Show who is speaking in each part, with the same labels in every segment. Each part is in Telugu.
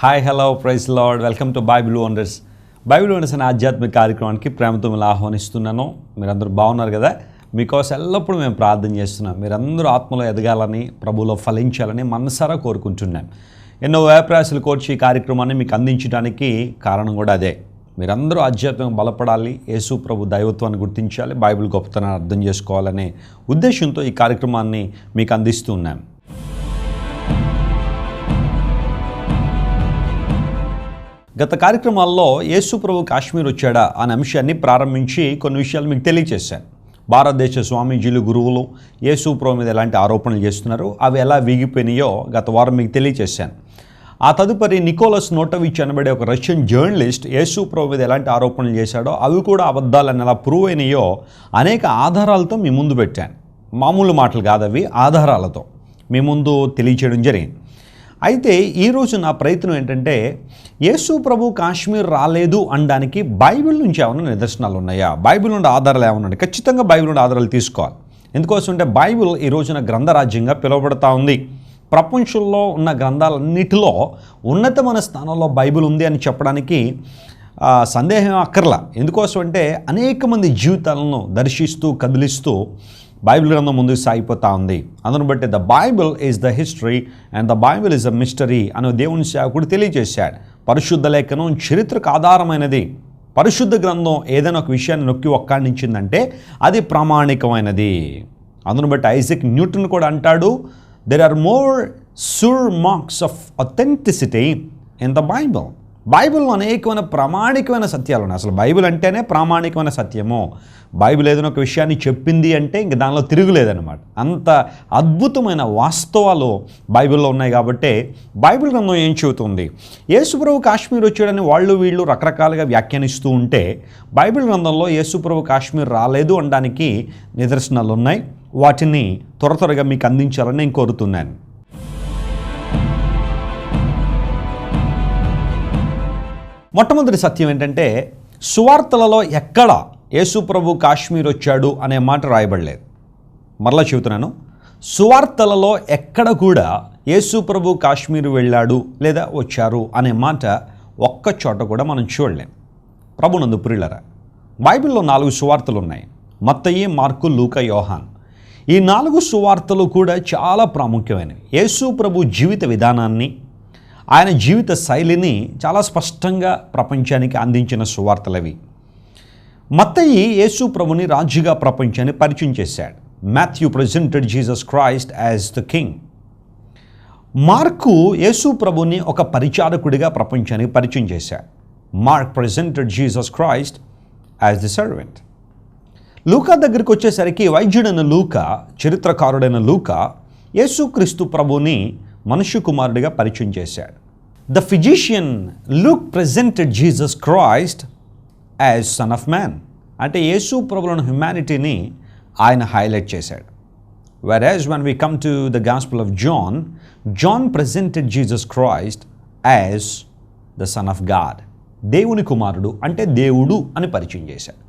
Speaker 1: Hi hello praise lord welcome to Bible owners Bible owners అనే ఆధ్యాత్మిక కార్యక్రమానికి ప్రేమతో మిమ్మల్ని ఆహ్వానిస్తున్నాను. మీరందరూ బాగున్నారు కదా? మీకోసం ఎల్లప్పుడూ మేము ప్రార్థన చేస్తున్నాం. మీరందరూ ఆత్మలో ఎదగాలని ప్రభులో ఫలించాలని మనసారా కోరుకుంటున్నాం. ఎన్నో వ్యాపారాసులు కోర్చి ఈ కార్యక్రమాన్ని మీకు అందించడానికి కారణం కూడా అదే. మీరందరూ ఆధ్యాత్మికం బలపడాలి యేసు ప్రభు దైవత్వాన్ని గుర్తించాలి బైబిల్ గొప్పతనాన్ని అర్థం చేసుకోవాలనే ఉద్దేశంతో ఈ కార్యక్రమాన్ని మీకు అందిస్తూ గత కార్యక్రమాల్లో యేసు ప్రభు కాశ్మీర్ వచ్చాడా అనే అంశాన్ని ప్రారంభించి కొన్ని విషయాలు మీకు తెలియచేశాను. భారతదేశ స్వామీజీలు గురువులు యేసు ప్రభు మీద ఎలాంటి ఆరోపణలు చేస్తున్నారు అవి ఎలా వీగిపోయినాయో గత వారం మీకు తెలియచేశాను. ఆ తదుపరి నికోలస్ నోటవిచ్ అనబడే ఒక రష్యన్ జర్నలిస్ట్ యేసు ప్రభు మీద ఎలాంటి ఆరోపణలు చేశాడో అవి కూడా అబద్ధాలని ఎలా ప్రూవ్ అయినాయో అనేక ఆధారాలతో మీ ముందు పెట్టాను. మామూలు మాటలు కాదవి ఆధారాలతో మీ ముందు తెలియచేయడం జరిగింది. అయితే ఈరోజు నా ప్రయత్నం ఏంటంటే యేసు ప్రభు కాశ్మీర్ రాలేదు అనడానికి బైబిల్ నుంచి ఏమైనా నిదర్శనాలు ఉన్నాయా? బైబిల్ నుండి ఆధారాలు ఏమైనా ఉన్నాయి? ఖచ్చితంగా బైబిల్ నుండి ఆధారాలు తీసుకోవాలి. ఎందుకోసం అంటే బైబిల్ ఈ రోజున గ్రంథరాజ్యంగా పిలువబడతా ఉంది. ప్రపంచంలో ఉన్న గ్రంథాలన్నిటిలో ఉన్నతమైన స్థానంలో బైబిల్ ఉంది అని చెప్పడానికి సందేహం అక్కర్లా. ఎందుకోసం అంటే అనేక మంది జీవితాలను దర్శిస్తూ కదిలిస్తూ బైబిల్ గ్రంథం ముందుకు సాగిపోతా ఉంది. అందును బట్టి the Bible is the history and the Bible is the mystery అని దేవుని సేవకుడు తెలియజేశాడు. పరిశుద్ధ లేఖనం చరిత్రకు ఆధారమైనది. పరిశుద్ధ గ్రంథం ఏదైనా ఒక విషయాన్ని నొక్కి ఒక్కాడించిందంటే అది ప్రామాణికమైనది. అందును బట్టి ఐజక్ న్యూటన్ కూడా అంటాడు there are more sure marks of authenticity in the Bible బైబిల్లో అనేకమైన ప్రామాణికమైన సత్యాలు ఉన్నాయి. అసలు బైబిల్ అంటేనే ప్రామాణికమైన సత్యము. బైబిల్ ఏదైనా ఒక విషయాన్ని చెప్పింది అంటే ఇంక దానిలో తిరుగులేదన్నమాట. అంత అద్భుతమైన వాస్తవాలు బైబిల్లో ఉన్నాయి కాబట్టి బైబిల్ గ్రంథం ఏం చెబుతుంది? యేసుప్రభు కాశ్మీర్ వచ్చాడని వాళ్ళు వీళ్ళు రకరకాలుగా వ్యాఖ్యానిస్తూ ఉంటే బైబిల్ గ్రంథంలో యేసుప్రభు కాశ్మీర్ రాలేదు అనడానికి నిదర్శనాలు ఉన్నాయి వాటిని త్వర త్వరగా మీకు అందించాలని నేను కోరుతున్నాను. మొట్టమొదటి సత్యం ఏంటంటే సువార్తలలో ఎక్కడ యేసుప్రభు కాశ్మీర్ వచ్చాడు అనే మాట రాయబడలేదు. మరలా చెబుతున్నాను సువార్తలలో ఎక్కడ కూడా యేసుప్రభు కాశ్మీర్ వెళ్ళాడు లేదా వచ్చారు అనే మాట ఒక్క చోట కూడా మనం చూడలేం. ప్రభునందు ప్రియులరా బైబిల్లో నాలుగు సువార్తలు ఉన్నాయి. మత్తయి మార్కు లూక యోహాన్. ఈ నాలుగు సువార్తలు కూడా చాలా ప్రాముఖ్యమైనవి. యేసు ప్రభు జీవిత విధానాన్ని ఆయన జీవిత శైలిని చాలా స్పష్టంగా ప్రపంచానికి అందించిన సువార్తలవి మత్తయి యేసు ప్రభుని రాజుగా ప్రపంచాన్ని పరిచయం చేశాడు. Matthew presented Jesus Christ as the king. Mark యేసు ప్రభుని ఒక పరిచారకుడిగా ప్రపంచానికి పరిచయం చేశాడు. Mark presented Jesus Christ as the servant. లూకా దగ్గరికి వచ్చేసరికి వైద్యుడైన లూకా చరిత్రకారుడైన లూకా యేసుక్రీస్తు ప్రభుని మనుష్య కుమారుడిగా పరిచయం చేశాడు. The physician Luke presented Jesus Christ as son of man అంటే యేసు ప్రభులను హ్యుమానిటీని ఆయన హైలైట్ చేశాడు. Whereas one we come to the gospel of John John presented Jesus Christ as the son of God దేవుని కుమారుడు అంటే దేవుడు అని పరిచయం చేశాడు.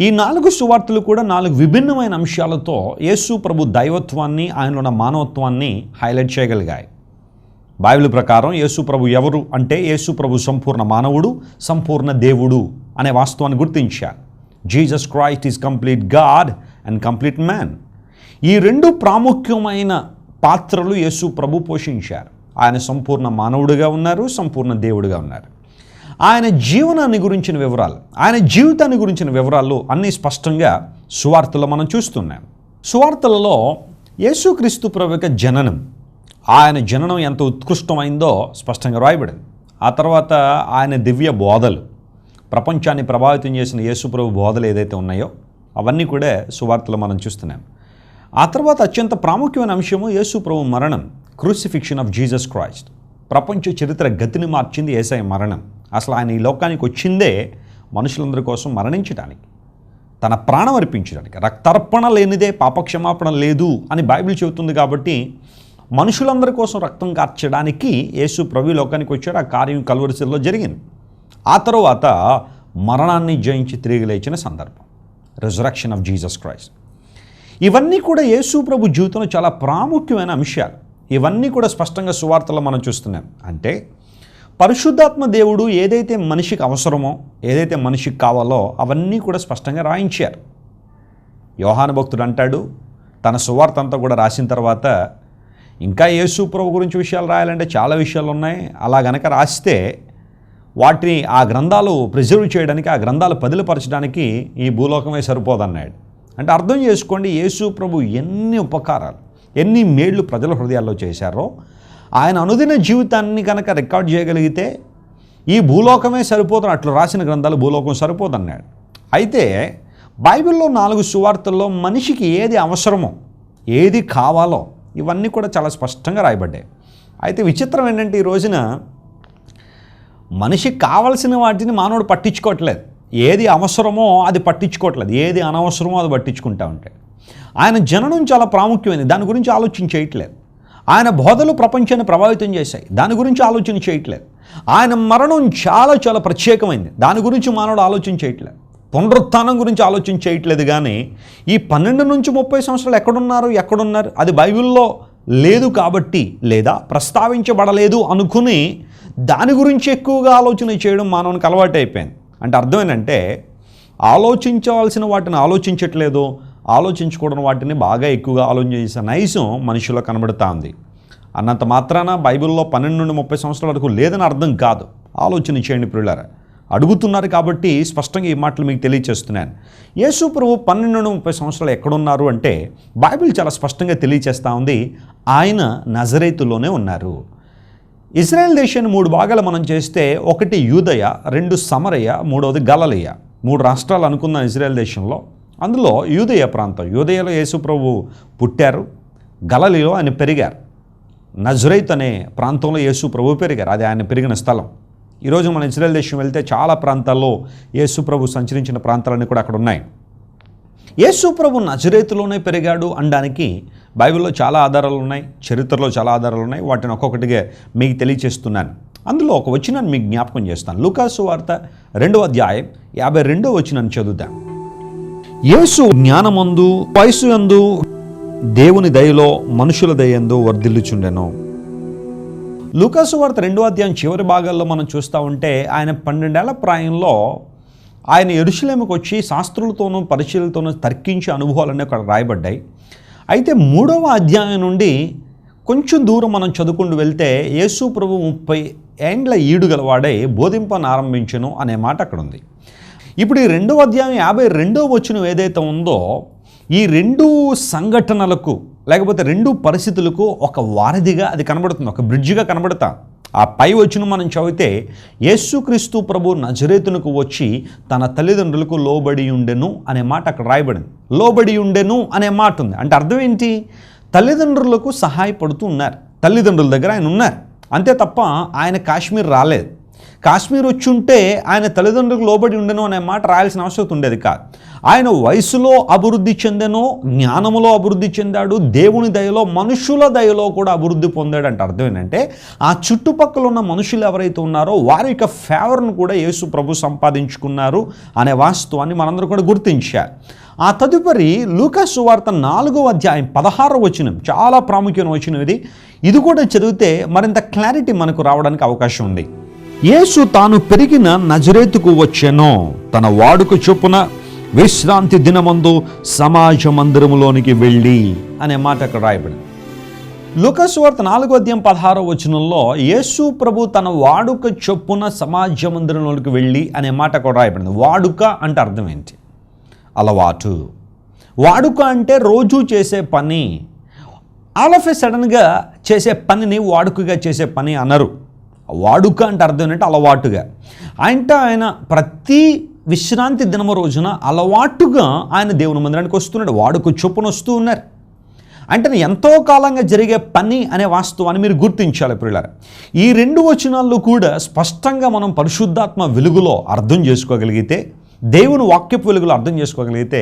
Speaker 1: ఈ నాలుగు సువార్తలు కూడా నాలుగు విభిన్నమైన అంశాలతో యేసు ప్రభు దైవత్వాన్ని ఆయనలో ఉన్న మానవత్వాన్ని హైలైట్ చేయగలిగాయి. బైబిల్ ప్రకారం యేసు ప్రభు ఎవరు అంటే యేసు ప్రభు సంపూర్ణ మానవుడు సంపూర్ణ దేవుడు అనే వాస్తవాన్ని గుర్తించారు. Jesus Christ is complete God and complete man ఈ రెండు ప్రాముఖ్యమైన పాత్రలు యేసు ప్రభు పోషించారు. ఆయన సంపూర్ణ మానవుడిగా ఉన్నారు సంపూర్ణ దేవుడిగా ఉన్నారు. ఆయన జీవనాన్ని గురించిన వివరాలు ఆయన జీవితాన్ని గురించిన వివరాలు అన్నీ స్పష్టంగా సువార్తలో మనం చూస్తున్నాం. సువార్తలలో యేసుక్రీస్తు ప్రభు యొక్క జననం ఆయన జననం ఎంత ఉత్కృష్టమైందో స్పష్టంగా రాయబడింది. ఆ తర్వాత ఆయన దివ్య బోధలు ప్రపంచాన్ని ప్రభావితం చేసిన యేసుప్రభు బోధలు ఏదైతే ఉన్నాయో అవన్నీ కూడా సువార్తలు మనం చూస్తున్నాం. ఆ తర్వాత అత్యంత ప్రాముఖ్యమైన అంశము యేసుప్రభు మరణం క్రూసిఫిక్షన్ ఆఫ్ జీసస్ క్రైస్ట్. ప్రపంచ చరిత్ర గతిని మార్చింది ఏసఐ మరణం. అసలు ఆయన ఈ లోకానికి వచ్చిందే మనుషులందరి కోసం మరణించడానికి తన ప్రాణం అర్పించడానికి రక్తార్పణ లేనిదే పాపక్షమాపణ లేదు అని బైబిల్ చెబుతుంది కాబట్టి మనుషులందరి కోసం రక్తం కార్చడానికి యేసు ప్రభు లోకానికి వచ్చాడు. ఆ కార్యం కలువరిశల్లో జరిగింది. ఆ తర్వాత మరణాన్ని జయించి తిరిగి లేచిన సందర్భం. రిజరక్షన్ ఆఫ్ జీసస్ క్రైస్ట్ ఇవన్నీ కూడా యేసు ప్రభు జీవితంలో చాలా ప్రాముఖ్యమైన అంశాలు. ఇవన్నీ కూడా స్పష్టంగా సువార్తలో మనం చూస్తున్నాం. అంటే పరిశుద్ధాత్మ దేవుడు ఏదైతే మనిషికి అవసరమో ఏదైతే మనిషికి కావాలో అవన్నీ కూడా స్పష్టంగా రాయించారు. యోహాను భక్తుడు అంటాడు తన సువార్త అంతా కూడా రాసిన తర్వాత ఇంకా యేసు ప్రభు గురించి విషయాలు రాయాలంటే చాలా విషయాలు ఉన్నాయి. అలా గనక రాస్తే వాటిని ఆ గ్రంథాలు ప్రిజర్వ్ చేయడానికి ఆ గ్రంథాలు పదిలపరచడానికి ఈ భూలోకమే సరిపోదన్నాడు. అంటే అర్థం చేసుకోండి యేసు ప్రభు ఎన్ని ఉపకారాలు ఎన్ని మేళ్ళు ప్రజల హృదయాల్లో చేశారో ఆయన అనుదిన జీవితాన్ని కనుక రికార్డ్ చేయగలిగితే ఈ భూలోకమే సరిపోతుంది అట్లు రాసిన గ్రంథాలు భూలోకం సరిపోదన్నాడు. అయితే బైబిల్లో నాలుగు సువార్తల్లో మనిషికి ఏది అవసరమో ఏది కావాలో ఇవన్నీ కూడా చాలా స్పష్టంగా రాయబడ్డాయి. అయితే విచిత్రం ఏంటంటే ఈ రోజున మనిషికి కావలసిన వాటిని మానవుడు పట్టించుకోవట్లేదు. ఏది అవసరమో అది పట్టించుకోవట్లేదు. ఏది అనవసరమో అది పట్టించుకుంటా ఉంటాడు. ఆయన జననం చాలా ప్రాముఖ్యమైనది. దాని గురించి ఆలోచించేయట్లేదు ఆయన బోధలు ప్రపంచాన్ని ప్రభావితం చేశాయి. దాని గురించి ఆలోచన చేయట్లేదు. ఆయన మరణం చాలా చాలా ప్రత్యేకమైంది. దాని గురించి మానవుడు ఆలోచన చేయట్లేదు. పునరుత్థానం గురించి ఆలోచన చేయట్లేదు కానీ ఈ పన్నెండు నుంచి ముప్పై సంవత్సరాలు ఎక్కడున్నారు ఎక్కడున్నారు? అది బైబిల్లో లేదు కాబట్టి లేదా ప్రస్తావించబడలేదు అనుకుని దాని గురించి ఎక్కువగా ఆలోచన చేయడం మానవునికి అలవాటు అయిపోయింది అంటే అర్థం ఏంటంటే ఆలోచించవలసిన వాటిని ఆలోచించట్లేదు ఆలోచించుకోవడం వాటిని బాగా ఎక్కువగా ఆలోచించే నైసం మనుషుల్లో మనిషిలో కనబడుతూ ఉంది అన్నంత మాత్రాన బైబిల్లో పన్నెండు నుండి ముప్పై సంవత్సరాల వరకు లేదని అర్థం కాదు. ఆలోచన చేయండి ప్రియులారా. అడుగుతున్నారు కాబట్టి స్పష్టంగా ఈ మాటలు మీకు తెలియచేస్తున్నాను. యేసు ప్రభు పన్నెండు నుండి ముప్పై సంవత్సరాలు ఎక్కడున్నారు అంటే బైబిల్ చాలా స్పష్టంగా తెలియచేస్తూ ఉంది. ఆయన నజరైతులోనే ఉన్నారు. ఇజ్రాయెల్ దేశాన్ని మూడు భాగాలు మనం చేస్తే ఒకటి యూదయ రెండు సమరయ మూడవది గలలియ. మూడు రాష్ట్రాలు అనుకుందాం ఇజ్రాయెల్ దేశంలో. అందులో యూదయ ప్రాంతం యూదయలో యేసుప్రభు పుట్టారు గలలిలో ఆయన పెరిగారు. నజరైత్ అనే ప్రాంతంలో యేసు ప్రభు పెరిగారు అది ఆయన పెరిగిన స్థలం. ఈరోజు మన ఇజ్రాయల్ దేశం వెళ్తే చాలా ప్రాంతాల్లో యేసు ప్రభు సంచరించిన ప్రాంతాలన్నీ కూడా అక్కడ ఉన్నాయి. యేసు ప్రభు నజరేతులోనే పెరిగాడు అనడానికి బైబిల్లో చాలా ఆధారాలు ఉన్నాయి చరిత్రలో చాలా ఆధారాలు ఉన్నాయి వాటిని ఒక్కొక్కటిగా మీకు తెలియచేస్తున్నాను. అందులో ఒక వచనాన్ని మీకు జ్ఞాపకం చేస్తాను. లూకాసు వార్త రెండవ అధ్యాయం యాభై రెండో వచనాన్ని చదువుతాను. యేసు జ్ఞానమందు వయసు యందు దేవుని దయలో మనుషుల దయందు వర్ధిల్లుచుండెను. లూకాసు వార్త రెండో అధ్యాయం చివరి భాగాల్లో మనం చూస్తూ ఉంటే ఆయన పన్నెండేళ్ళ ప్రాయంలో ఆయన ఎరుశలేమకు వచ్చి శాస్త్రులతోనూ పరిశీలతోనూ తర్కించే అనుభవాలన్నీ అక్కడ రాయబడ్డాయి. అయితే మూడవ అధ్యాయం నుండి కొంచెం దూరం మనం చదువుకుంటూ వెళ్తే యేసు ప్రభు ముప్పై ఏండ్ల ఈడు గలవాడై బోధింపను ఆరంభించను అనే మాట అక్కడ ఉంది ఇప్పుడు ఈ రెండవ అధ్యాయం యాభై రెండవ వచనం ఏదైతే ఉందో ఈ రెండు సంఘటనలకు లేకపోతే రెండు పరిస్థితులకు ఒక వారధిగా అది కనబడుతుంది ఒక బ్రిడ్జిగా కనబడతా. ఆ పై వచ్చిన మనం చదివితే యేసుక్రీస్తు ప్రభు నజరేతునకు వచ్చి తన తల్లిదండ్రులకు లోబడి ఉండెను అనే మాట అక్కడ రాయబడింది. లోబడి ఉండెను అనే మాట ఉంది. అంటే అర్థం ఏంటి? తల్లిదండ్రులకు సహాయపడుతూ ఉన్నారు. తల్లిదండ్రుల దగ్గర ఆయన ఉన్నారు. అంతే తప్ప ఆయన కాశ్మీర్ రాలేదు. కాశ్మీర్ వచ్చి ఉంటే ఆయన తల్లిదండ్రులకు లోబడి ఉండను అనే మాట రాయాల్సిన అవసరం ఉండేది కాదు. ఆయన వయసులో అభివృద్ధి చెందెనో జ్ఞానములో అభివృద్ధి చెందాడు దేవుని దయలో మనుషుల దయలో కూడా అభివృద్ధి పొందాడు అంటే అర్థం ఏంటంటే ఆ చుట్టుపక్కల ఉన్న మనుషులు ఎవరైతే ఉన్నారో వారి యొక్క ఫేవర్ను కూడా యేసు ప్రభు సంపాదించుకున్నారు అనే వాస్తవాన్ని మనందరూ కూడా గుర్తించారు ఆ తదుపరి లూకాసు వార్త నాలుగో అధ్యాయం పదహారో వచనం చాలా ప్రాముఖ్యమైన వచనం ఇది. ఇది కూడా చదివితే మరింత క్లారిటీ మనకు రావడానికి అవకాశం ఉంది. యేసు తాను పెరిగిన నజరేతుకు వచ్చెనో. తన వాడుక చొప్పున విశ్రాంతి దినమందు సమాజ మందిరములోనికి వెళ్ళి అనే మాట అక్కడ రాయబడింది. లుకస్వార్త నాలుగో అధ్యాయం పదహారో వచనంలో యేసు ప్రభు తన వాడుక చొప్పున సమాజ మందిరంలోనికి వెళ్ళి అనే మాట కూడా రాయబడింది. వాడుక అంటే అర్థం ఏంటి? అలవాటు. వాడుక అంటే రోజు చేసే పని. ఆల్ ఆఫ్ ఏ సడన్గా చేసే పనిని వాడుకగా చేసే పని అనరు. వాడుక అంటే అర్థం ఏంటంటే అలవాటుగా. అంటే ఆయన ప్రతి విశ్రాంతి దినమ రోజున అలవాటుగా ఆయన దేవుని మందిరానికి వస్తున్నాడు. వాడుక చొప్పున వస్తూ ఉన్నారు. అంటే ఎంతో కాలంగా జరిగే పని అనే వాస్తవాన్ని మీరు గుర్తించాలి ప్రియులారా. ఈ రెండు వచనాల్లో కూడా స్పష్టంగా మనం పరిశుద్ధాత్మ వెలుగులో అర్థం చేసుకోగలిగితే దేవుని వాక్యపు వెలుగులో అర్థం చేసుకోగలిగితే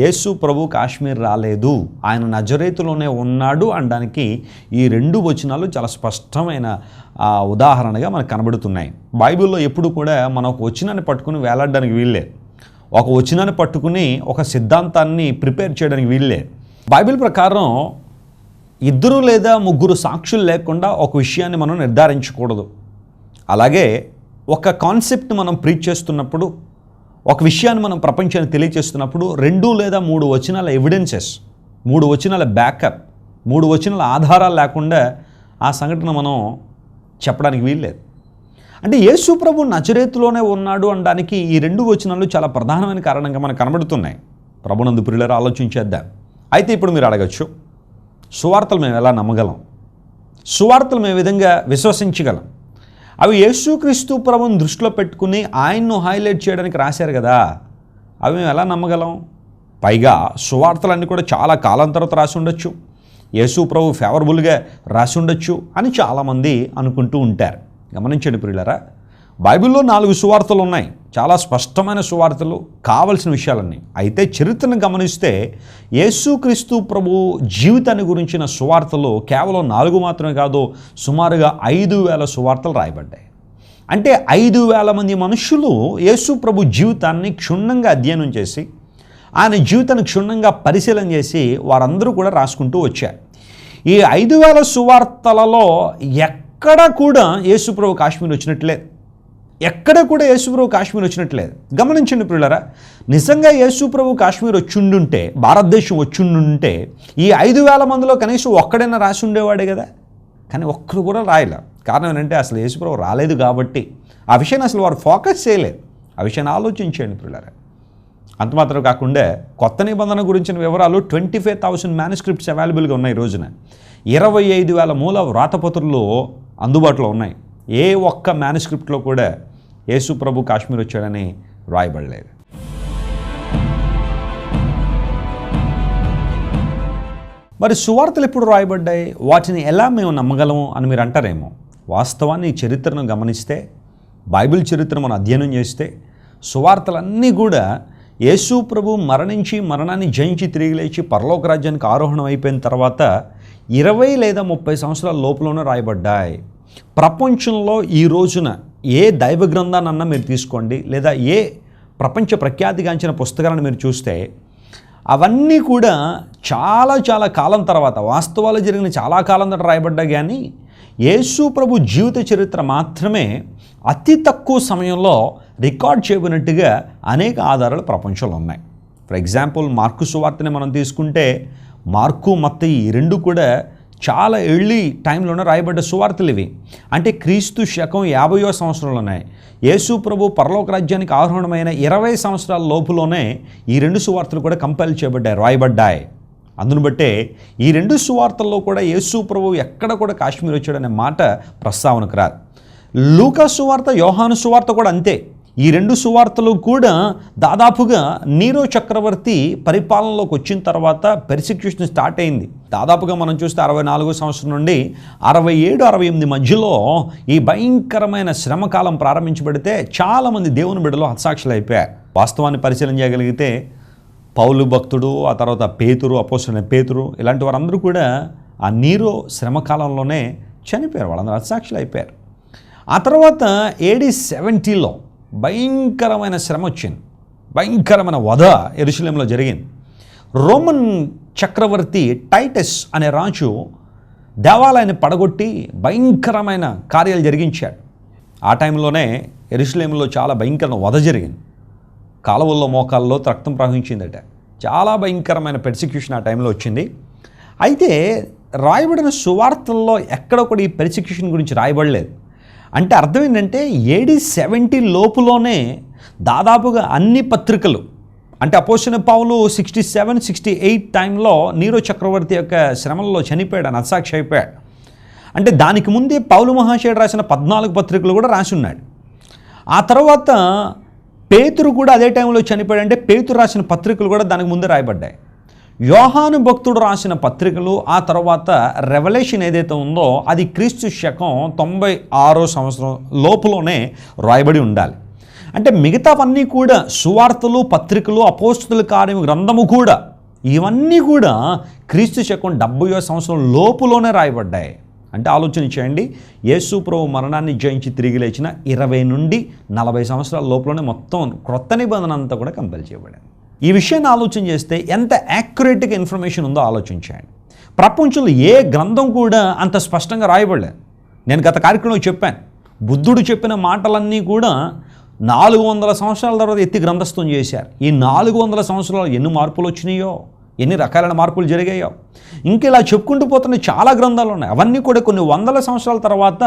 Speaker 1: యేసు ప్రభు కాశ్మీర్ రాలేదు. ఆయన నజరేతులోనే ఉన్నాడు అనడానికి ఈ రెండు వచనాలు చాలా స్పష్టమైన ఉదాహరణగా మనకు కనబడుతున్నాయి. బైబిల్లో ఎప్పుడు కూడా మనం ఒక వచనాన్ని పట్టుకుని వేలాడడానికి వీల్లే ఒక వచనాన్ని పట్టుకుని ఒక సిద్ధాంతాన్ని ప్రిపేర్ చేయడానికి వీల్లే బైబిల్ ప్రకారం ఇద్దరు లేదా ముగ్గురు సాక్షులు లేకుండా ఒక విషయాన్ని మనం నిర్ధారించకూడదు. అలాగే ఒక కాన్సెప్ట్ మనం ప్రీచ్ చేస్తున్నప్పుడు ఒక విషయాన్ని మనం ప్రపంచానికి తెలియచేస్తున్నప్పుడు రెండు లేదా మూడు వచనాల ఎవిడెన్సెస్ మూడు వచనాల బ్యాకప్ మూడు వచనాల ఆధారాలు లేకుండా ఆ సంఘటన మనం చెప్పడానికి వీల్లేదు. అంటే యేసు ప్రభు నచరేతులోనే ఉన్నాడు అనడానికి ఈ రెండు వచనాలు చాలా ప్రధానమైన కారణంగా మనకు కనబడుతున్నాయి. ప్రభునందు ప్రియులరు ఆలోచించేద్దాం అయితే ఇప్పుడు మీరు అడగచ్చు సువార్తలు మేము ఎలా నమ్మగలం? సువార్తలు మేము విధంగా విశ్వసించగలం? అవి యేసుక్రీస్తు ప్రభుని దృష్టిలో పెట్టుకుని ఆయన్ను హైలైట్ చేయడానికి రాశారు కదా. అవి మేము ఎలా నమ్మగలం? పైగా సువార్తలన్నీ కూడా చాలా కాలం తర్వాత రాసి ఉండొచ్చు. యేసు ప్రభు ఫేవరబుల్గా రాసి ఉండొచ్చు అని చాలామంది అనుకుంటూ ఉంటారు. గమనించండి ప్రియులరా బైబిల్లో నాలుగు సువార్తలు ఉన్నాయి చాలా స్పష్టమైన సువార్తలు కావలసిన విషయాలన్నీ. అయితే చరిత్రను గమనిస్తే యేసుక్రీస్తు ప్రభు జీవితాన్ని గురించిన సువార్తలు కేవలం నాలుగు మాత్రమే కాదు సుమారుగా ఐదు వేల సువార్తలు రాయబడ్డాయి. అంటే ఐదు వేల మంది మనుషులు యేసు ప్రభు జీవితాన్ని క్షుణ్ణంగా అధ్యయనం చేసి ఆయన జీవితాన్ని క్షుణ్ణంగా పరిశీలన చేసి వారందరూ కూడా రాసుకుంటూ వచ్చారు. ఈ ఐదు వేల సువార్తలలో ఎక్కడ కూడా యేసుప్రభు కాశ్మీర్ వచ్చినట్లేదు ఎక్కడ కూడా యేసుప్రభు కాశ్మీర్ వచ్చినట్లేదు గమనించండి పిల్లరా నిజంగా యేసుప్రభు కాశ్మీర్ వచ్చిండుంటే భారతదేశం వచ్చిండుంటే ఈ ఐదు వేల మందిలో కనీసం ఒక్కడైనా రాసి ఉండేవాడే కదా? కానీ ఒక్కరు కూడా రాయలే. కారణం ఏంటంటే అసలు యేసుప్రభు రాలేదు కాబట్టి ఆ విషయాన్ని అసలు వారు ఫోకస్ చేయలేదు. ఆ విషయాన్ని ఆలోచించండి పిల్లరా అంత మాత్రం కాకుండా కొత్త నిబంధన గురించిన వివరాలు ట్వంటీ ఫైవ్ థౌసండ్ మ్యానుస్క్రిప్ట్స్ అవైలబుల్గా ఉన్నాయి రోజున. ఇరవై ఐదు వేల మూల వ్రాతపత్రులు అందుబాటులో ఉన్నాయి. ఏ ఒక్క మ్యానుస్క్రిప్ట్లో కూడా యేసు ప్రభు కాశ్మీర్ వచ్చాడని రాయబడలేదు మరి సువార్తలు ఎప్పుడు రాయబడ్డాయి వాటిని ఎలా మేము నమ్మగలము అని మీరు అంటారేమో? వాస్తవాన్ని చరిత్రను గమనిస్తే బైబిల్ చరిత్ర మనం అధ్యయనం చేస్తే సువార్తలన్నీ కూడా యేసు ప్రభు మరణించి మరణాన్ని జయించి తిరిగి లేచి పరలోక రాజ్యానికి ఆరోహణం అయిపోయిన తర్వాత ఇరవై లేదా ముప్పై సంవత్సరాల లోపలనే రాయబడ్డాయి. ప్రపంచంలో ఈ రోజున ఏ దైవ గ్రంథాన్నన్నా మీరు తీసుకోండి లేదా ఏ ప్రపంచ ప్రఖ్యాతిగాంచిన పుస్తకాలను మీరు చూస్తే అవన్నీ కూడా చాలా చాలా కాలం తర్వాత వాస్తవాలు జరిగిన చాలా కాలం తర్వాత రాయబడ్డా కానీ యేసు ప్రభు జీవిత చరిత్ర మాత్రమే అతి తక్కువ సమయంలో రికార్డ్ చేయబడినట్టుగా అనేక ఆధారాలు ప్రపంచంలో ఉన్నాయి. ఫర్ ఎగ్జాంపుల్ మార్కు సువార్తని మనం తీసుకుంటే మార్కు మత్త ఈ రెండు కూడా చాలా ఎర్లీ టైంలోనే రాయబడ్డ సువార్తలు ఇవి. అంటే క్రీస్తు శకం యాభయో సంవత్సరంలో ఉన్నాయి. యేసు ప్రభు పరలోక రాజ్యానికి ఆరోహణమైన ఇరవై సంవత్సరాల లోపులోనే ఈ రెండు సువార్తలు కూడా కంపైల్ చేయబడ్డాయి రాయబడ్డాయి. అందును బట్టే ఈ రెండు సువార్తల్లో కూడా యేసు ప్రభు ఎక్కడ కూడా కాశ్మీర్ వచ్చాడనే మాట ప్రస్తావనకు రాదు. లూకా సువార్త యోహాను సువార్త కూడా అంతే. ఈ రెండు సువార్తలు కూడా దాదాపుగా నీరో చక్రవర్తి పరిపాలనలోకి వచ్చిన తర్వాత పెర్సిక్యూషన్ స్టార్ట్ అయింది. దాదాపుగా మనం చూస్తే అరవై నాలుగో సంవత్సరం నుండి అరవై ఏడు అరవై ఎనిమిది మధ్యలో ఈ భయంకరమైన శ్రమకాలం ప్రారంభించబడితే చాలామంది దేవుని బిడ్డలో హత్సాక్షులు అయిపోయారు వాస్తవాన్ని పరిశీలన చేయగలిగితే పౌలు భక్తుడు ఆ తర్వాత పేతురు అపోసిన పేతురు ఇలాంటి వారందరూ కూడా ఆ నీరో శ్రమకాలంలోనే చనిపోయారు. వాళ్ళందరూ హత్సాక్షులు అయిపోయారు ఆ తర్వాత ఏడీ సెవెంటీలో భయంకరమైన శ్రమ వచ్చింది. భయంకరమైన వధ ఎరుశలంలో జరిగింది. రోమన్ చక్రవర్తి టైటస్ అనే రాజు దేవాలయాన్ని పడగొట్టి భయంకరమైన కార్యాలు జరిగించాడు. ఆ టైంలోనే ఎరుశలేంలో చాలా భయంకరమైన వధ జరిగింది. కాలువల్లో మోకాల్లో రక్తం ప్రవహించిందట. చాలా భయంకరమైన పెర్సిక్యూషన్ ఆ టైంలో వచ్చింది. అయితే రాయబడిన సువార్తల్లో ఎక్కడ కూడా ఈ పెర్సిక్యూషన్ గురించి రాయబడలేదు. అంటే అర్థం ఏంటంటే ఏడి సెవెంటీ లోపులోనే దాదాపుగా అన్ని పత్రికలు అంటే అపోసిన పావులు సిక్స్టీ సెవెన్ సిక్స్టీ ఎయిట్ టైంలో నీరో చక్రవర్తి యొక్క శ్రమలలో చనిపోయాడు నత్సాక్షి అసాక్షి అయిపోయాడు. అంటే దానికి ముందే పౌలు మహాశయుడు రాసిన పద్నాలుగు పత్రికలు కూడా రాసి ఉన్నాడు. ఆ తర్వాత పేతురు కూడా అదే టైంలో చనిపోయాడు అంటే పేతురు రాసిన పత్రికలు కూడా దానికి ముందే రాయబడ్డాయి. యోహాను భక్తుడు రాసిన పత్రికలు ఆ తర్వాత రెవల్యూషన్ ఏదైతే ఉందో అది క్రీస్తు శకం తొంభై ఆరో సంవత్సరం లోపులోనే రాయబడి ఉండాలి. అంటే మిగతావన్నీ కూడా సువార్తలు పత్రికలు అపోస్తుల కార్యం గ్రంథము కూడా ఇవన్నీ కూడా క్రీస్తు శకం డెబ్బయో సంవత్సరం లోపులోనే రాయబడ్డాయి. అంటే ఆలోచన చేయండి యేసు ప్రభు మరణాన్ని జయించి తిరిగి లేచిన ఇరవై నుండి నలభై సంవత్సరాల లోపలనే మొత్తం క్రొత్త నిబంధన అంతా కూడా కంపెల్ చేయబడింది. ఈ విషయాన్ని ఆలోచన చేస్తే ఎంత యాక్యురేట్గా ఇన్ఫర్మేషన్ ఉందో ఆలోచించండి ప్రపంచంలో ఏ గ్రంథం కూడా అంత స్పష్టంగా రాయబడలేదు నేను గత కార్యక్రమంలో చెప్పాను. బుద్ధుడు చెప్పిన మాటలన్నీ కూడా నాలుగు వందల సంవత్సరాల తర్వాత ఎత్తి గ్రంథస్థం చేశారు. ఈ నాలుగు వందల సంవత్సరాలు ఎన్ని మార్పులు వచ్చినాయో? ఎన్ని రకాలైన మార్పులు జరిగాయో. ఇంకా ఇలా చెప్పుకుంటూ పోతున్న చాలా గ్రంథాలు ఉన్నాయి. అవన్నీ కూడా కొన్ని వందల సంవత్సరాల తర్వాత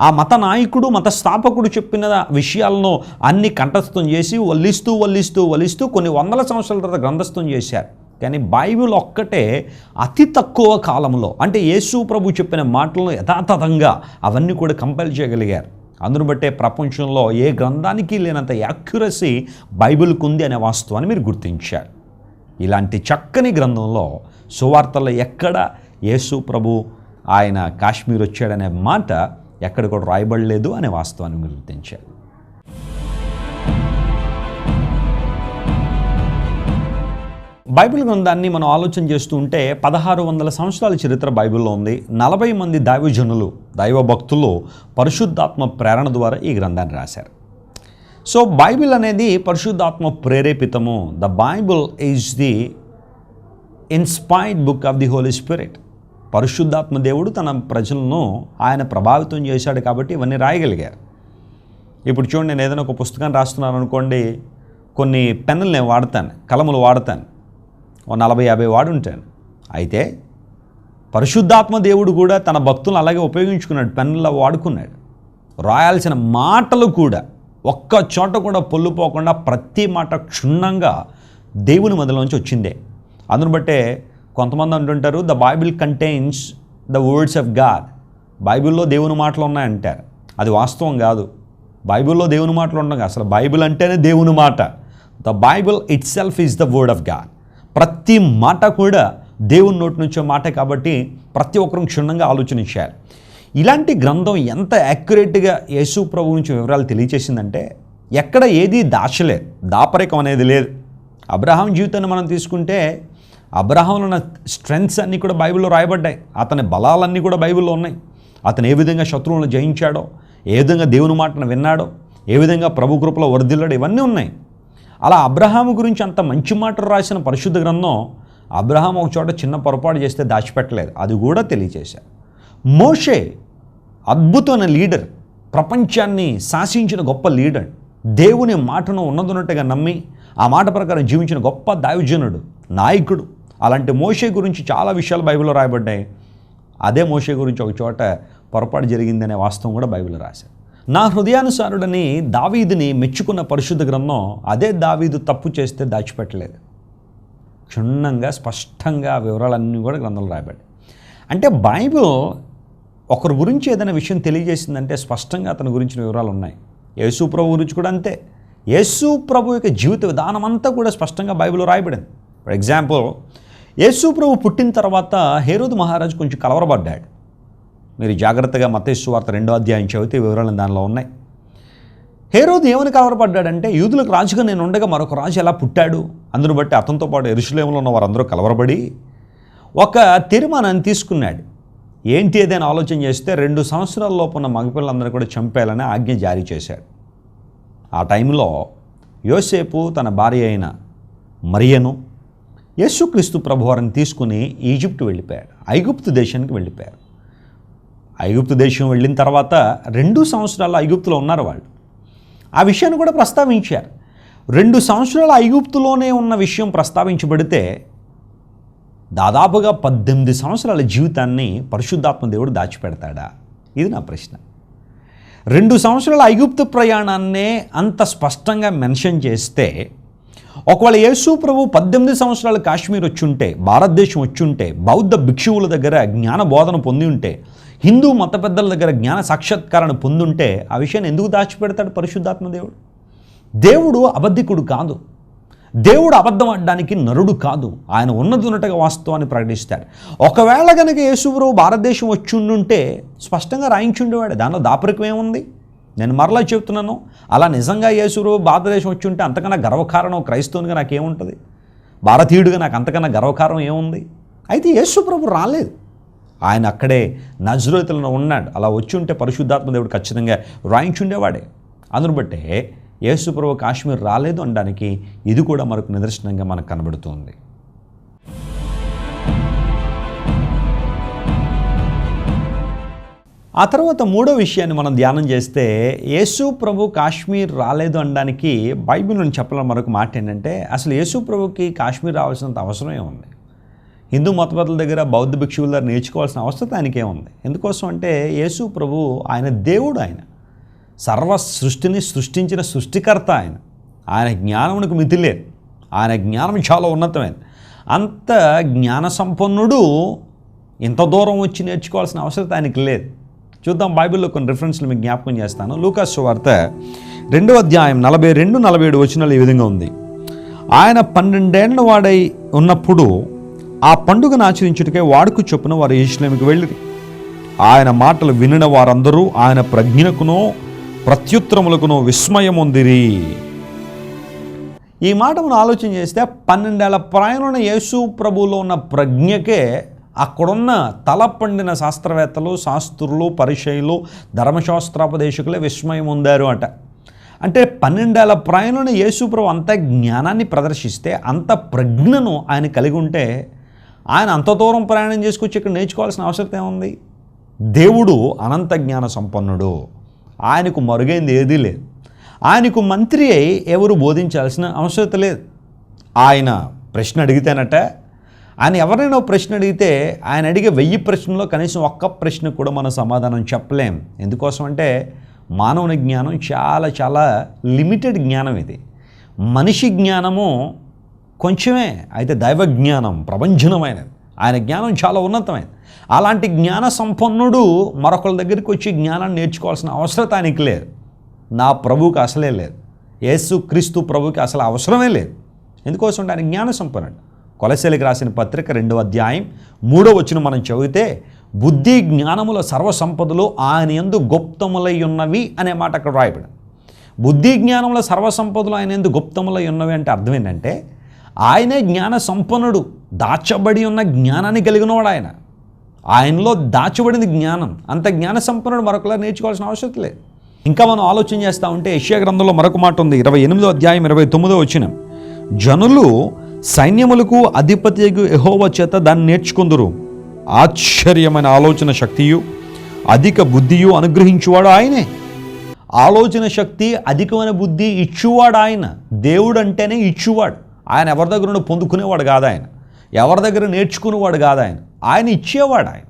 Speaker 1: ఆ మత నాయకుడు మత స్థాపకుడు చెప్పిన విషయాలను అన్ని కంఠస్థం చేసి వల్లిస్తూ వల్లిస్తూ వల్లిస్తూ కొన్ని వందల సంవత్సరాల తర్వాత గ్రంథస్థం చేశారు. కానీ బైబిల్ ఒక్కటే అతి తక్కువ కాలంలో అంటే యేసు ప్రభు చెప్పిన మాటలను యథాతథంగా అవన్నీ కూడా కంపైల్ చేయగలిగారు. అందును బట్టే ప్రపంచంలో ఏ గ్రంథానికి లేనంత యాక్యురసీ బైబిల్కు ఉంది అనే వాస్తవాన్ని మీరు గుర్తించారు. ఇలాంటి చక్కని గ్రంథంలో సువార్తల్లో ఎక్కడ యేసు ప్రభు ఆయన కాశ్మీర్ వచ్చాడనే మాట ఎక్కడ కూడా రాయబడలేదు అనే వాస్తవాన్ని గుర్తించారు బైబిల్ గ్రంథాన్ని మనం ఆలోచన చేస్తూ ఉంటే పదహారు వందల సంవత్సరాల చరిత్ర బైబిల్లో ఉంది. నలభై మంది దైవజనులు దైవ భక్తులు పరిశుద్ధాత్మ ప్రేరణ ద్వారా ఈ గ్రంథాన్ని రాశారు. సో బైబిల్ అనేది పరిశుద్ధాత్మ ప్రేరేపితము. The Bible is the inspired book of the Holy Spirit పరిశుద్ధాత్మ దేవుడు తన ప్రజలను ఆయన ప్రభావితం చేశాడు కాబట్టి ఇవన్నీ రాయగలిగారు. ఇప్పుడు చూడండి నేను ఏదైనా ఒక పుస్తకాన్ని రాస్తున్నాను అనుకోండి కొన్ని పెన్నులు నేను వాడతాను కలములు వాడతాను ఓ నలభై యాభై వాడుంటాను. అయితే పరిశుద్ధాత్మ దేవుడు కూడా తన భక్తులను అలాగే ఉపయోగించుకున్నాడు పెన్నులా వాడుకున్నాడు. రాయాల్సిన మాటలు కూడా ఒక్క చోట కూడా పొల్లుపోకుండా ప్రతి మాట క్షుణ్ణంగా దేవుని మొదలోంచి వచ్చిందే. అందును బట్టే కొంతమంది అంటుంటారు the Bible contains the words of God బైబిల్లో దేవుని మాటలు ఉన్నాయంటారు. అది వాస్తవం కాదు. బైబిల్లో దేవుని మాటలు ఉండగా అసలు బైబిల్ అంటేనే దేవుని మాట. The Bible itself is the word of God ప్రతి మాట కూడా దేవుని నోటి నుంచే మాట కాబట్టి ప్రతి ఒక్కరూ క్షుణ్ణంగా ఆలోచన ఇచ్చారు ఇలాంటి గ్రంథం ఎంత యాక్యురేట్గా యేసు ప్రభు నుంచి వివరాలు తెలియచేసిందంటే ఎక్కడ ఏది దాచలేదు. దాపరికం అనేది లేదు. అబ్రహాం జీవితాన్ని మనం తీసుకుంటే అబ్రహాంలో ఉన్న స్ట్రెంగ్స్ అన్నీ కూడా బైబిల్లో రాయబడ్డాయి. అతని బలాలన్నీ కూడా బైబిల్లో ఉన్నాయి. అతను ఏ విధంగా శత్రువులను జయించాడో ఏ విధంగా దేవుని మాటను విన్నాడో ఏ విధంగా ప్రభు కృపలో వర్ధిల్లాడో ఇవన్నీ ఉన్నాయి. అలా అబ్రహాం గురించి అంత మంచి మాటలు రాసిన పరిశుద్ధ గ్రంథం అబ్రహాం ఒక చోట చిన్న పొరపాటు చేస్తే దాచిపెట్టలేదు. అది కూడా తెలియచేశారు. మోషే అద్భుతమైన లీడర్. ప్రపంచాన్ని శాసించిన గొప్ప లీడర్. దేవుని మాటను ఉన్నదన్నట్టుగా నమ్మి ఆ మాట ప్రకారం జీవించిన గొప్ప దైవజనుడు నాయకుడు. అలాంటి మోషే గురించి చాలా విషయాలు బైబిల్లో రాయబడ్డాయి. అదే మోషే గురించి ఒక చోట పొరపాటు జరిగిందనే వాస్తవం కూడా బైబిల్లో రాశారు. నా హృదయానుసారుడని దావీదుని మెచ్చుకున్న పరిశుద్ధ గ్రంథం అదే దావీదు తప్పు చేస్తే దాచిపెట్టలేదు. క్షుణ్ణంగా స్పష్టంగా వివరాలన్నీ కూడా గ్రంథంలో రాయబడ్డాయి. అంటే బైబిల్ ఒకరి గురించి ఏదైనా విషయం తెలియజేసిందంటే స్పష్టంగా అతని గురించిన వివరాలు ఉన్నాయి. యేసు ప్రభు గురించి కూడా అంతే. యేసు ప్రభు యొక్క జీవిత విధానం అంతా కూడా స్పష్టంగా బైబిల్లో రాయబడింది. ఫర్ ఎగ్జాంపుల్ యేసు ప్రభు పుట్టిన తర్వాత హేరోదు మహారాజు కొంచెం కలవరపడ్డాడు. మీరు జాగ్రత్తగా మతేశ్వ వార్త రెండో అధ్యాయం చదివితే వివరాలు దానిలో ఉన్నాయి. హేరోదు ఏమని కలవరపడ్డాడంటే యూదులకు రాజుగా నేను ఉండగా మరొక రాజు ఎలా పుట్టాడు? అందును బట్టి అతనితో పాటు ఎరుసలేములో ఉన్న వారందరూ కలవరపడి ఒక తీర్మానాన్ని తీసుకున్నాడు. ఏంటి ఏదైనా ఆలోచన చేస్తే రెండు సంవత్సరాల లోపు ఉన్న మగపిల్లలందరూ కూడా చంపేయాలని ఆజ్ఞ జారీ చేశాడు. ఆ టైంలో యోసేపు తన భార్య అయిన మరియను యేసుక్రీస్తు ప్రభువారిని తీసుకుని ఈజిప్ట్ వెళ్ళిపోయాడు. ఐగుప్తు దేశానికి వెళ్ళిపోయారు. ఐగుప్తు దేశం వెళ్ళిన తర్వాత రెండు సంవత్సరాలు ఐగుప్తులో ఉన్నారు వాళ్ళు. ఆ విషయాన్ని కూడా ప్రస్తావించారు. రెండు సంవత్సరాల ఐగుప్తులోనే ఉన్న విషయం ప్రస్తావించబడితే దాదాపుగా పద్దెనిమిది సంవత్సరాల జీవితాన్ని పరిశుద్ధాత్మ దేవుడు దాచిపెడతాడా? ఇది నా ప్రశ్న. రెండు సంవత్సరాల ఐగుప్తు ప్రయాణాన్నే అంత స్పష్టంగా మెన్షన్ చేస్తే ఒకవేళ యేసు ప్రభు పద్దెనిమిది సంవత్సరాలు కాశ్మీర్ వచ్చుంటే భారతదేశం వచ్చుంటే బౌద్ధ భిక్షువుల దగ్గర జ్ఞాన బోధన పొంది ఉంటే హిందూ మత పెద్దల దగ్గర జ్ఞాన సాక్షాత్కారాన్ని పొందుంటే ఆ విషయాన్ని ఎందుకు దాచిపెడతాడు పరిశుద్ధాత్మ దేవుడు? దేవుడు అబద్ధికుడు కాదు. దేవుడు అబద్ధం ఆడడానికి నరుడు కాదు. ఆయన ఉన్నది ఉన్నట్టుగా వాస్తవాన్ని ప్రకటిస్తాడు. ఒకవేళ కనుక యేసుప్రభు భారతదేశం వచ్చి ఉండుంటే స్పష్టంగా రాయించుండేవాడు. దానిలో దాపరికం ఏముంది? నేను మరలా చెప్తున్నాను అలా నిజంగా యేసుప్రభు భారతదేశం వచ్చి ఉంటే అంతకన్నా గర్వకారణం క్రైస్తవునిగా నాకేముంటుంది? భారతీయుడిగా నాకు అంతకన్నా గర్వకారణం ఏముంది? అయితే యేసుప్రభు రాలేదు. ఆయన అక్కడే నజరోతులను ఉన్నాడు. అలా వచ్చి ఉంటే పరిశుద్ధాత్మ దేవుడు ఖచ్చితంగా రాయించుండేవాడే. అందును బట్టే యేసుప్రభు కాశ్మీర్ రాలేదు అనడానికి ఇది కూడా మరొక నిదర్శనంగా మనకు కనబడుతుంది. ఆ తర్వాత మూడో విషయాన్ని మనం ధ్యానం చేస్తే యేసు ప్రభు కాశ్మీర్ రాలేదు అనడానికి బైబిల్ నుంచి చెప్పడం మరొక మాట ఏంటంటే అసలు యేసు ప్రభుకి కాశ్మీర్ రావాల్సినంత అవసరమే ఉంది. హిందూ మతపతుల దగ్గర బౌద్ధ భిక్షువుల దగ్గర నేర్చుకోవాల్సిన అవసరం ఆయనకే ఉంది. ఎందుకోసం అంటే యేసు ప్రభు ఆయన దేవుడు ఆయన. సర్వ సృష్టిని సృష్టించిన సృష్టికర్త ఆయన. ఆయన జ్ఞానమునకు మితి లేదు ఆయన జ్ఞానం చాలా ఉన్నతమైన. అంత జ్ఞాన సంపన్నుడు ఇంత దూరం వచ్చి నేర్చుకోవాల్సిన అవసరం ఆయనకి లేదు. చూద్దాం బైబిల్లో కొన్ని రిఫరెన్స్లు మీకు జ్ఞాపకం చేస్తాను. లూకాస్ వార్త రెండో అధ్యాయం నలభై రెండు నలభై ఏడు వచనాలు ఈ విధంగా ఉంది. ఆయన పన్నెండేళ్ళ వాడై ఉన్నప్పుడు ఆ పండుగను ఆచరించుటకే వాడుకు చొప్పున వారు ఇస్లాంకి వెళ్ళిరి. ఆయన మాటలు వినిన వారందరూ ఆయన ప్రజ్ఞకునో ప్రత్యుత్తరములకును విస్మయముందిరి. ఈ మాట మనం ఆలోచన చేస్తే పన్నెండేళ్ళ ప్రాయంలో యేసు ప్రభువులో ఉన్న ప్రజ్ఞకే అక్కడున్న తల పండిన శాస్త్రవేత్తలు శాస్త్రులు పరిచయులు ధర్మశాస్త్రోపదేశకులే విస్మయం ఉందారు అంట. అంటే పన్నెండేళ్ళ ప్రాయంలోనే యేసు ప్రభు అంత జ్ఞానాన్ని ప్రదర్శిస్తే అంత ప్రజ్ఞను ఆయన కలిగి ఉంటే ఆయన అంత దూరం ప్రయాణం చేసుకొచ్చి ఇక్కడ నేర్చుకోవాల్సిన అవసరం ఏముంది? దేవుడు అనంత జ్ఞాన సంపన్నుడు ఆయనకు మరుగైంది ఏదీ లేదు. ఆయనకు మంత్రి అయి ఎవరు బోధించాల్సిన అవసరత లేదు. ఆయన ప్రశ్న అడిగితేనట ఆయన ఎవరైనా ప్రశ్న అడిగితే ఆయన అడిగే వెయ్యి ప్రశ్నలో కనీసం ఒక్క ప్రశ్న కూడా మనం సమాధానం చెప్పలేం. ఎందుకోసం అంటే మానవుని జ్ఞానం చాలా చాలా లిమిటెడ్ జ్ఞానం ఇది. మనిషి జ్ఞానము కొంచెమే అయితే దైవ జ్ఞానం ప్రభంజనమైనది. ఆయన జ్ఞానం చాలా ఉన్నతమైంది. అలాంటి జ్ఞాన సంపన్నుడు మరొకరి దగ్గరికి వచ్చి జ్ఞానాన్ని నేర్చుకోవాల్సిన అవసరం ఆయనకి లేదు. నా ప్రభువుకి అసలే లేదు. యేసు క్రీస్తు ప్రభుకి అసలు అవసరమే లేదు. ఎందుకోసం ఆయన జ్ఞాన సంపన్నుడు. కొలసెలికి రాసిన పత్రిక రెండవ అధ్యాయం మూడో వచ్చిన మనం చదివితే బుద్ధి జ్ఞానముల సర్వసంపదలు ఆయన ఎందు గుప్తములై ఉన్నవి అనే మాట అక్కడ రాయబడి బుద్ధి జ్ఞానముల సర్వసంపదలు ఆయన ఎందు గుప్తములై ఉన్నవి అంటే అర్థం ఏంటంటే ఆయనే జ్ఞాన సంపన్నుడు. దాచబడి ఉన్న జ్ఞానాన్ని కలిగినవాడు ఆయన. ఆయనలో దాచబడింది జ్ఞానం. అంత జ్ఞాన సంపన్నుడు మరొకలా నేర్చుకోవాల్సిన అవసరం లేదు. ఇంకా మనం ఆలోచన చేస్తూ ఉంటే ఏషియా గ్రంథంలో మరొక మాట ఉంది. ఇరవై ఎనిమిదో అధ్యాయం ఇరవై తొమ్మిదో వచ్చిన జనులు సైన్యములకు అధిపతి ఎహోవ చేత దాన్ని నేర్చుకుందురు. ఆశ్చర్యమైన ఆలోచన శక్తియు అధిక బుద్ధియు అనుగ్రహించువాడు ఆయనే. ఆలోచన శక్తి అధికమైన బుద్ధి ఇచ్చువాడు ఆయన. దేవుడు అంటేనే ఇచ్చువాడు. ఆయన ఎవరి దగ్గర నుండి పొందుకునేవాడు కాదు ఆయన. ఎవరి దగ్గర నేర్చుకునేవాడు కాదు ఆయన. ఆయన ఇచ్చేవాడు ఆయన.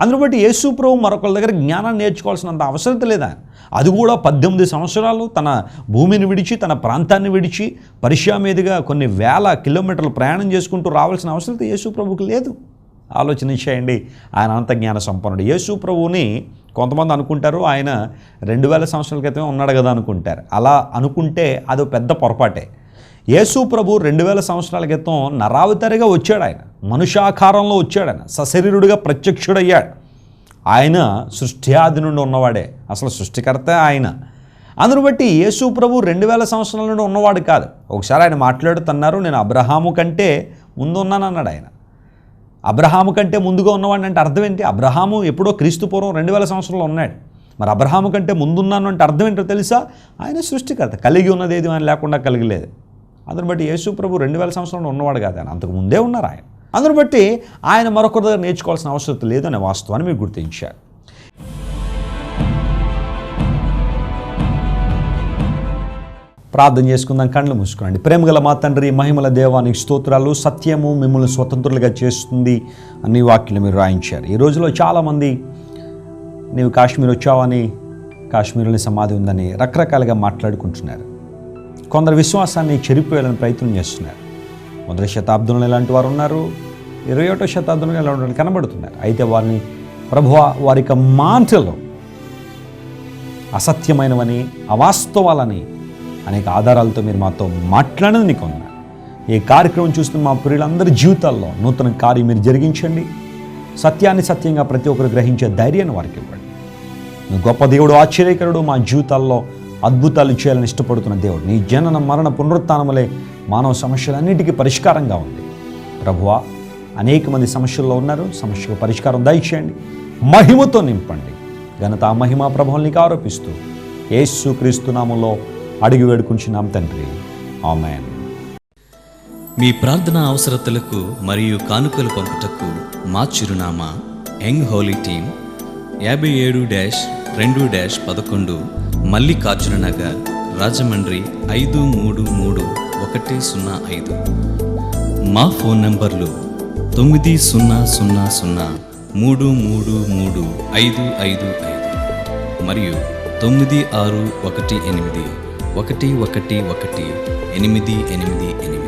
Speaker 1: అందును బట్టి యేసు ప్రభు మరొకరి దగ్గర జ్ఞానాన్ని నేర్చుకోవాల్సినంత అవసరం లేదు ఆయన. అది కూడా పద్దెనిమిది సంవత్సరాలు తన భూమిని విడిచి తన ప్రాంతాన్ని విడిచి పరిషా మీదుగా కొన్ని వేల కిలోమీటర్లు ప్రయాణం చేసుకుంటూ రావాల్సిన అవసరం యేసు ప్రభుకి లేదు. ఆలోచన చేయండి. ఆయన అంత జ్ఞాన సంపన్నుడు. యేసు ప్రభువుని కొంతమంది అనుకుంటారు ఆయన రెండు వేల సంవత్సరాల క్రితమే ఉన్నాడు కదా అనుకుంటారు. అలా అనుకుంటే అది పెద్ద పొరపాటే. యేసు ప్రభు రెండు వేల సంవత్సరాల క్రితం నరావతారిగా వచ్చాడు ఆయన. మనుషాకారంలో వచ్చాడు ఆయన. సశరీరుడిగా ప్రత్యక్షుడయ్యాడు. ఆయన సృష్టి ఆది నుండి ఉన్నవాడే. అసలు సృష్టికర్త ఆయన. అందును బట్టి యేసు ప్రభు రెండు వేల సంవత్సరాల నుండి ఉన్నవాడు కాదు. ఒకసారి ఆయన మాట్లాడుతున్నారు నేను అబ్రహాము కంటే ముందు ఆయన. అబ్రహాము కంటే ముందుగా ఉన్నవాడు అంటే అర్థం ఏంటి? అబ్రహాము ఎప్పుడో క్రీస్తు పూర్వం రెండు వేల సంవత్సరంలో ఉన్నాడు. మరి అబ్రహాము కంటే ముందున్నాను అంటే అర్థం ఏంటో తెలుసా? ఆయన సృష్టికర్త. కలిగి ఉన్నది ఏది? ఆయన లేకుండా కలిగలేదు. అందుని బట్టి యేసు ప్రభు రెండు వేల సంవత్సరంలో ఉన్నవాడు కాదు ఆయన. అంతకు ముందే ఉన్నారు ఆయన. అందుని బట్టి ఆయన మరొకరి దగ్గర నేర్చుకోవాల్సిన అవసరం లేదు అనే వాస్తవాన్ని మీరు గుర్తించారు. ప్రార్థన చేసుకుందాం కళ్ళు మూసుకోండి. ప్రేమగల మా తండ్రి మహిమల దేవానికి స్తోత్రాలు. సత్యము మిమ్మల్ని స్వతంత్రులుగా చేస్తుంది అన్ని వాక్యలు మీరు రాయించారు. ఈ రోజులో చాలామంది నీవు కాశ్మీర్ వచ్చావని కాశ్మీర్లోని సమాధి ఉందని రకరకాలుగా మాట్లాడుకుంటున్నారు. కొందరు విశ్వాసాన్ని చెరిపోయాలని ప్రయత్నం చేస్తున్నారు. మొదటి శతాబ్దంలో ఇలాంటి వారు ఉన్నారు? ఇరవై ఒకటో శతాబ్దంలో ఇలాంటి వారు కనబడుతున్నారు? అయితే వారిని ప్రభువ వారి యొక్క మాటలు అసత్యమైనవని అవాస్తవాలని అనేక ఆధారాలతో మీరు మాతో మాట్లాడేది నీకు ఉన్నారు ఈ కార్యక్రమం చూస్తున్న మా ప్రియులందరి జీవితాల్లో నూతన కార్యం మీరు జరిగించండి. సత్యాన్ని సత్యంగా ప్రతి ఒక్కరు గ్రహించే ధైర్యాన్ని వారికి ఇవ్వండి. గొప్ప దేవుడు ఆశ్చర్యకరుడు మా జీవితాల్లో అద్భుతాలు చేయాలని ఇష్టపడుతున్న దేవుడు. నీ జనన మరణ పునరుత్నములే మానవ సమస్యలన్నిటికీ పరిష్కారంగా ఉంది. ప్రభువా అనేక మంది సమస్యల్లో ఉన్నారు. సమస్యకు పరిష్కారం దయచేయండి. మహిమతో నింపండి. ఘనత మహిమ ప్రభావం నీకు ఆరోపిస్తూ యేసు క్రీస్తునామంలో అడిగి వేడుకుంటున్నాం తండ్రి. ఆమెన్.
Speaker 2: మీ ప్రార్థన అవసరతలకు మరియు కానుకలు పంపుటకు మా చిరునామా యంగ్ హోలీ టీమ్ యాభై ఏడు డ్యాష్ రెండు డ్యాష్ పదకొండు మల్లికార్జున నగర్ రాజమండ్రి ఐదు మూడు మూడు ఒకటి సున్నా ఐదు. మా ఫోన్ నంబర్లు తొమ్మిది సున్నా సున్నా సున్నా మూడు మూడు మూడు ఐదు ఐదు ఐదు మరియు తొమ్మిది ఆరు ఒకటి ఎనిమిది ఒకటి ఒకటి ఒకటి ఎనిమిది ఎనిమిది ఎనిమిది.